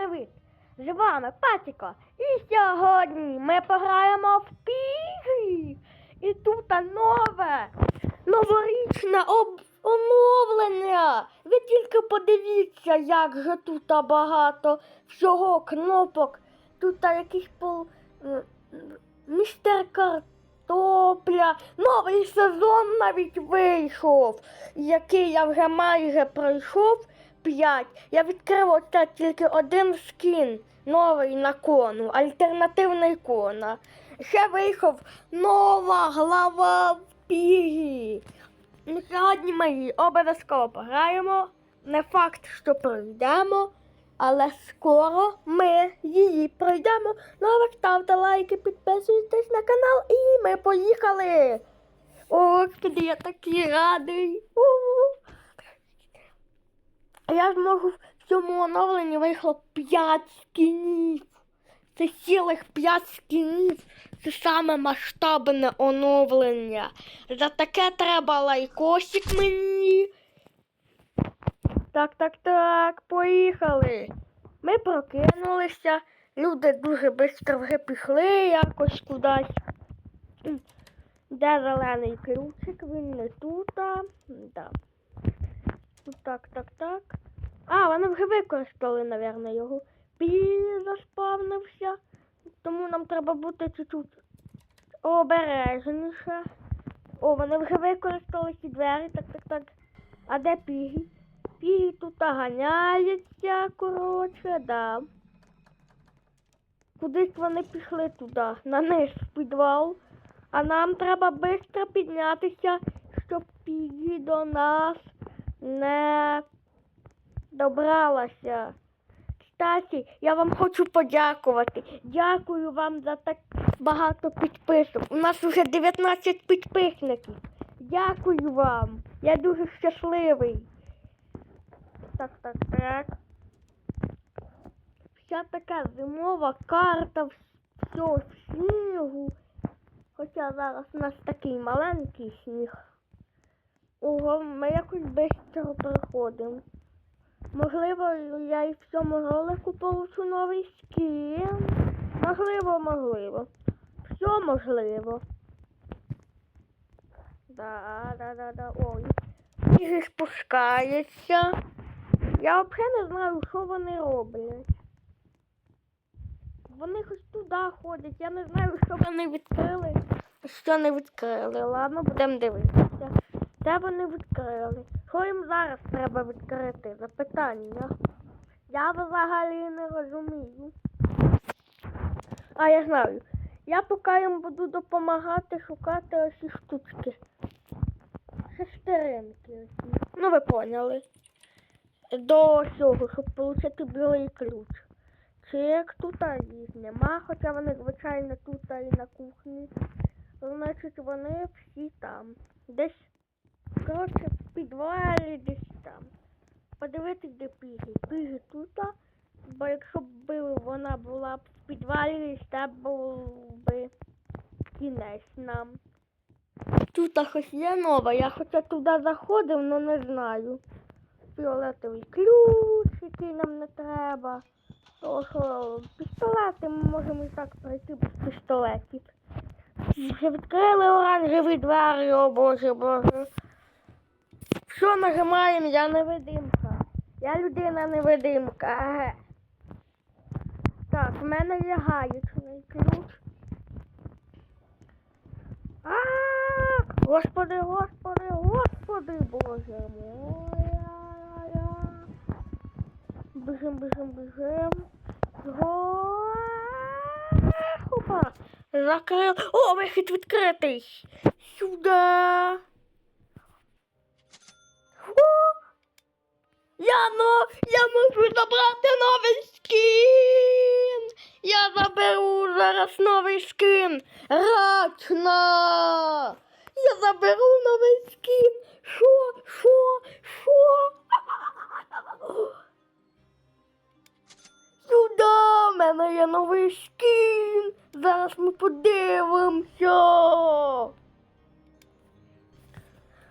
привіт! З вами Патіко. І сьогодні ми пограємо в піги. І тут нове новорічне об... оновлення. Ви тільки подивіться, як же тут багато всього кнопок. Тут якийсь пол... м, містер Картопля. Новий сезон навіть вийшов, який я вже майже пройшов. 5. Я відкрив оце тільки один скін новий на кону, альтернативний кона. Ще вийшов нова глава в Пігі. Ну, Сьогодні ми її обов'язково пограємо. Не факт, що пройдемо, але скоро ми її пройдемо. Ну а ви ставте лайки, підписуйтесь на канал і ми поїхали. О, я такий радий. У-у-у. Я зможу в цьому оновленні вийшло 5 скінів. Це цілих 5 скінів. Це саме масштабне оновлення. За таке треба лайкосик мені. Так, так, так, поїхали. Ми прокинулися. Люди дуже швидко вже пішли якось кудись. Де зелений ключик? Він не тут. Да. Так, так, так. А, вони вже використали, напевно, його. Пі заспавнився. Тому нам треба бути чуть-чуть обережніше. О, вони вже використали ці двері. Так, так, так. А де пігі? Пігі тут ганяється, коротше, да. Кудись вони пішли туди, на низ в підвал. А нам треба швидко піднятися, щоб пігі до нас не добралася. Кстати, я вам хочу подякувати. Дякую вам за так багато підписок. У нас вже 19 підписників. Дякую вам. Я дуже щасливий. Так, так, так. Вся така зимова карта, все в снігу. Хоча зараз у нас такий маленький сніг. Ого, ми якось швидко переходимо. Можливо, я і в цьому ролику получу новий скін. Можливо, можливо. Все можливо. Да, да, да, да. Ой. Сніг спускається. Я взагалі не знаю, що вони роблять. Вони хоч туди ходять. Я не знаю, що вони відкрили. Що не відкрили. Ладно, будемо дивитися. Це вони відкрили. Що їм зараз треба відкрити? Запитання. Я взагалі не розумію. А я знаю. Я поки їм буду допомагати шукати ось штучки. Шестеринки. оці. Ну ви поняли. До цього, щоб отримати білий ключ. Чек тут їх нема, хоча вони, звичайно, тут і на кухні. Значить, вони всі там. Десь Коротше, підвалі десь там. Подивитись, де піги. Піги тут, бо якщо б вона була б в підвалі, це був би кінець нам. Тут хоч є нова, я хоча туди заходив, але не знаю. Фіолетовий ключ, який нам не треба. Тому що пістолети ми можемо і так пройти без пістолетів. Вже відкрили оранжеві двері, о боже, боже. Що ми нажимаємо? Я невидимка. Я людина невидимка. Так, в мене є гаєчний ключ. А, господи, господи, господи, боже мой. Бежим, бежим, бежим. Го- Опа. Закрив. О, вихід відкритий. Сюди. Яно, я можу забрати новий скін. Я заберу зараз новий скін. Рачна. Я заберу новий скін. Що? Що? Що? Сюди в мене є новий скін. Зараз ми подивимося.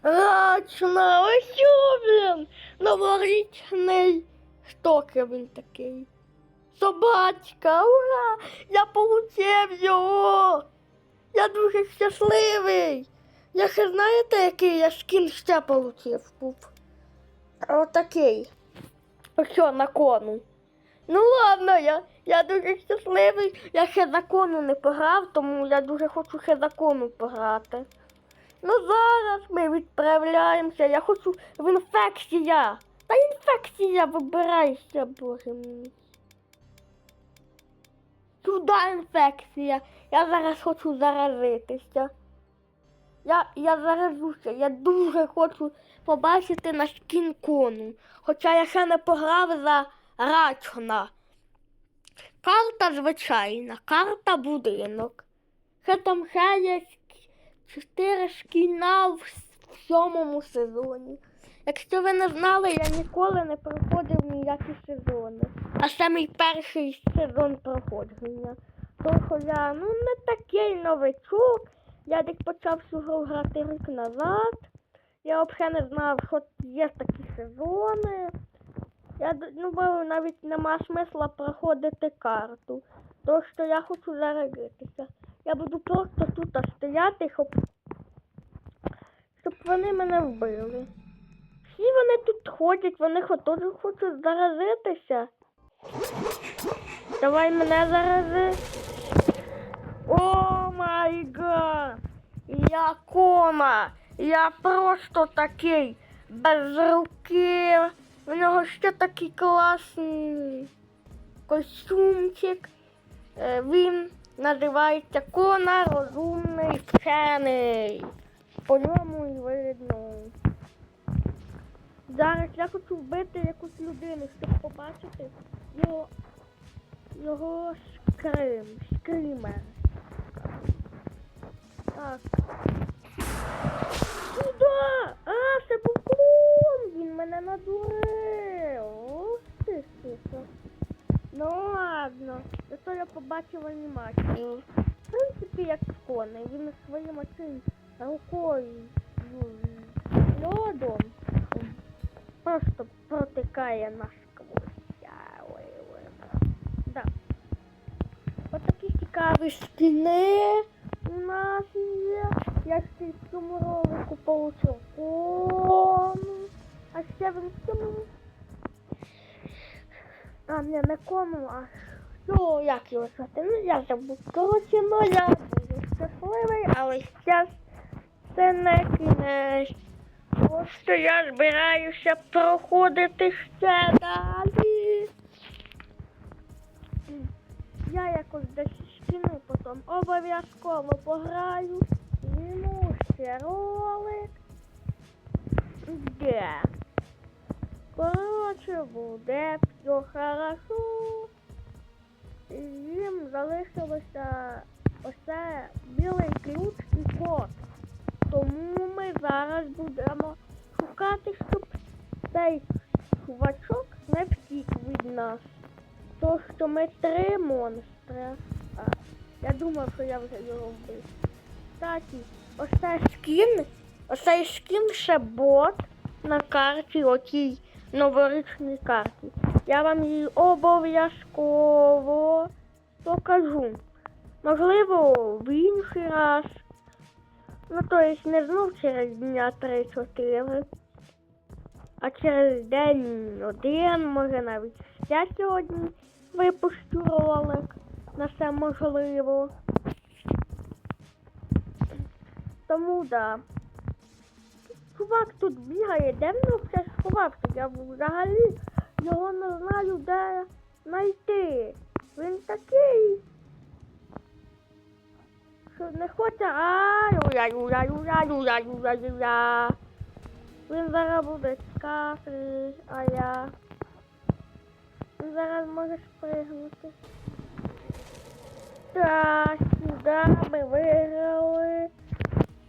Рачна, ось що він. Новорічний. Це він такий? Собачка, ура! Я получив його! Я дуже щасливий! Я ще знаєте, який я скін ще получив? Був. Отакий. Що на кону. Ну ладно, я, я дуже щасливий. Я ще закону не пограв, тому я дуже хочу ще закону пограти. Ну зараз ми відправляємося. Я хочу в інфекція. Та інфекція вибирайся, боже мій. Сюди інфекція. Я зараз хочу заразитися. Я, я заразуся, я дуже хочу побачити на скінкону. Хоча я ще не пограв за Рачна. Карта звичайна, карта будинок. Ще там ще є чотири шкіна в сьомому сезоні. Якщо ви не знали, я ніколи не проходив ніякі сезони. А це мій перший сезон проходження. Тому я ну не такий новичок. Я десь почав цю грати рік назад. Я взагалі не знав, що є такі сезони. Я д- ну, навіть нема смисла проходити карту. То що я хочу заразитися. Я буду просто тут стояти, щоб, щоб вони мене вбили. Всі вони тут ходять, вони теж хочуть заразитися. Давай мене зарази. О май гад! Я кома! Я просто такий без руки. У нього ще такий класний костюмчик. Е, Він називається Кона Розумний вчений. По ньому і видно. Зараз я хочу вбити якусь людину, щоб побачити його, його скрим, скример. Так. Куда? А, це був клон! Він мене надурив. Я побачив анімацію. В принципі, як кони. Він своїм оцим рукою ну, льодом просто протикає насквозь. Да. Ось такі цікаві скіни у нас є. Я ще в цьому ролику получив кону. А ще в цьому. А, не, не кону, а що, як його звати? Ну я забув. Коротше, ну я буду щасливий, але зараз це не кінець. Просто я збираюся проходити ще далі. Я якось десь скину потім обов'язково пограю. Зніму ще ролик. Де? Коротше, буде все хорошо. Їм залишилося оце білий ключ і код. Тому ми зараз будемо шукати, щоб цей чувачок не втік від нас. То, що ми три монстри. А, я думав, що я вже його вбив. Кстати, ось цей скін, ось цей скін ще бот на карті, отій новорічній карті. Я вам її обов'язково покажу. Можливо, в інший раз. Ну, то есть не знов через дня 3-4, а через день один, може навіть ще сьогодні випущу ролик на все можливо. Тому да. Чувак тут бігає, де він все сховався? Я взагалі його не знаю, де знайти. Він такий. Що не хоче. Ай-яй-яй-яй-яй-яй-яй-яй. Він зараз буде чекати, а я. Він зараз може спригнути. Так, сюди ми виграли.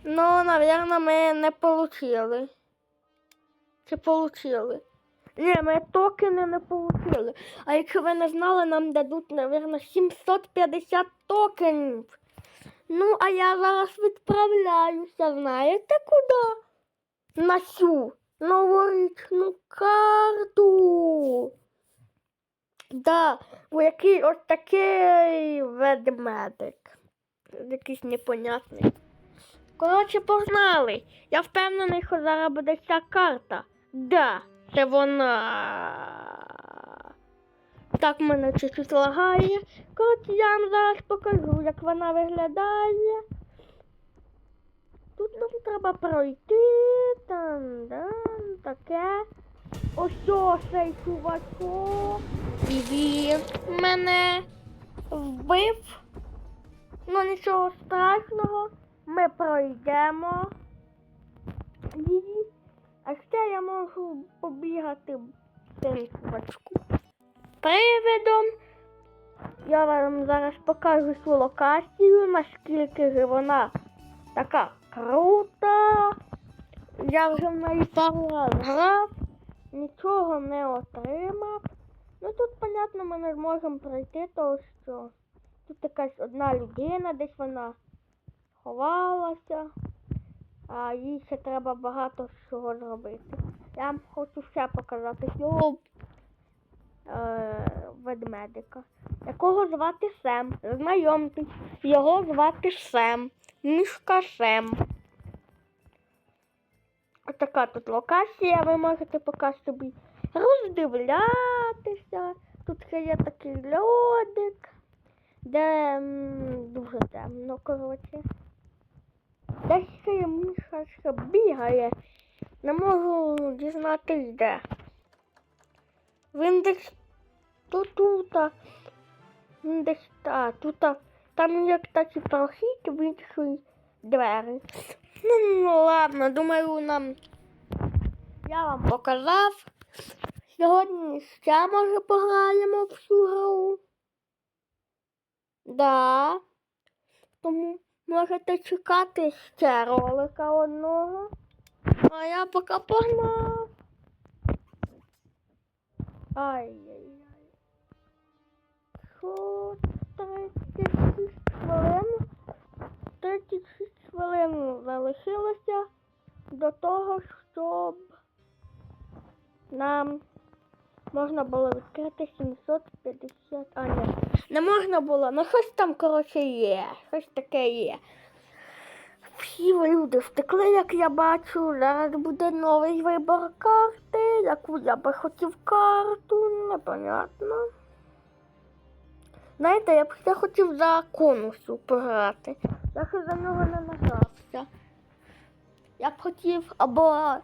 Ну, наверное, ми не получили. Чи получили? Ні, ми токени не получили. А якщо ви не знали, нам дадуть, наверное, 750 токенів. Ну, а я зараз відправляюся, знаєте куди? На цю новорічну карту. Да, у який ось такий ведмедик. Якийсь непонятний. Коротше, погнали. Я впевнений, що зараз буде ця карта. Да, це вона. Так мене чуть-чуть лагає. Коротше, я вам зараз покажу, як вона виглядає. Тут нам треба пройти, там, да, таке. Ось цей чувачок. І він мене вбив. Ну нічого страшного. Ми пройдемо. її. А ще я можу побігати чувачку. Привидом. Я вам зараз покажу цю локацію, наскільки ж вона така крута. Я вже в неї пару раз грав, нічого не отримав. Ну тут, понятно, ми не зможемо пройти, тому що тут якась одна людина, десь вона ховалася, а їй ще треба багато чого зробити. Я вам хочу ще показати цього е, ведмедика, якого звати Сем. Знайомтесь, його звати Сем. Мішка Сем. Така тут локація, ви можете поки собі роздивлятися. Тут ще є такий льодик, де м, дуже темно, коротше. Десь міша бігає. Не можу дізнатись де. Він десь тут, тут, він десь та, тут, там є такий прохід в інші двері. Ну, ну ладно, думаю, нам я вам показав. Сьогодні ще може пограємо в цю гру. Да. Тому можете чекати ще ролика одного. А я поки погнав. Ай-яй-яй. Що 36 хвилин? 36 хвилин залишилося до того, щоб нам можна було відкрити 750. А, ні. Не можна було, ну щось там, коротше, є. Щось таке є. Всі люди втекли, як я бачу. Зараз буде новий вибор карти, яку я би хотів карту, непонятно. Знаєте, я б ще хотів за конусу пограти. Я ще за нього не награвся. Я б хотів або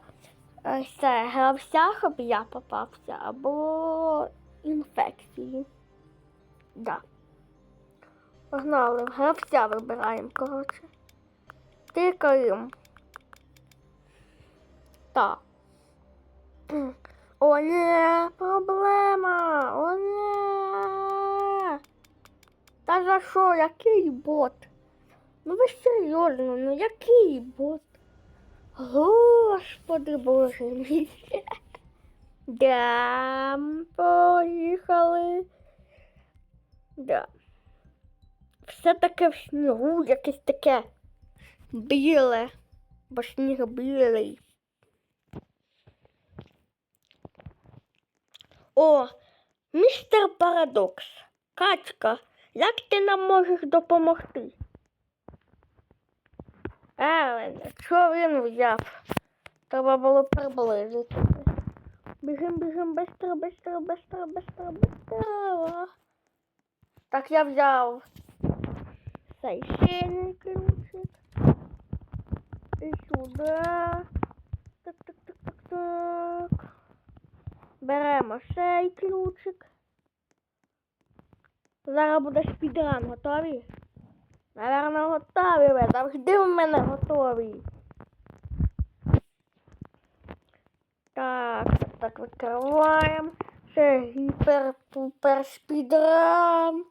це гравця, щоб я попався, або інфекцію. Да. Погнали, гравця вибираємо, коротше. Тикаємо. Так. О, ні, проблема! О, ні! Та за що? Який бот? Ну ви серйозно, ну який бот? Господи боже мій. Да, поїхали. Да. Все таке в снігу, якесь таке біле, бо сніг білий. О, містер Парадокс. Качка, як ти нам можеш допомогти? Елен, що він взяв? Треба було приблизити. Біжим, біжим, быстро, быстро, быстро, быстро, быстро. Так, я взяв цей синій ключик. І сюди. Так, так, так, так, так. Беремо цей ключик. Зараз буде спідран, готові? Наверно, готові ви. Завжди в мене готові. Так, так, викриваємо. Це гіпер-пупер спідран.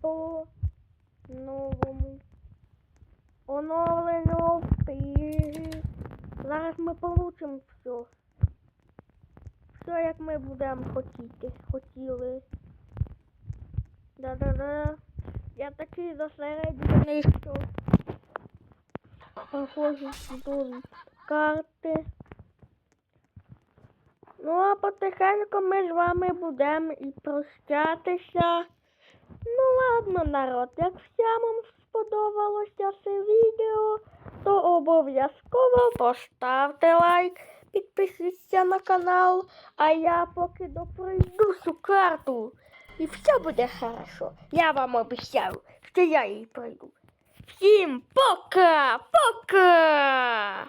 По новому оновленню встиг. Зараз ми получимо все. Все, як ми будемо хотіти. Хотіли. Да-да-да. Я такий зосереджений, що проходжу до карти. Ну, а потихеньку ми з вами будемо і прощатися. Ну ладно, народ, якщо вам сподобалося це відео, то обов'язково поставте лайк, підпишіться на канал, а я поки допройду цю карту. І все буде хорошо. Я вам обіцяю, що я її пройду. Всім пока! Пока!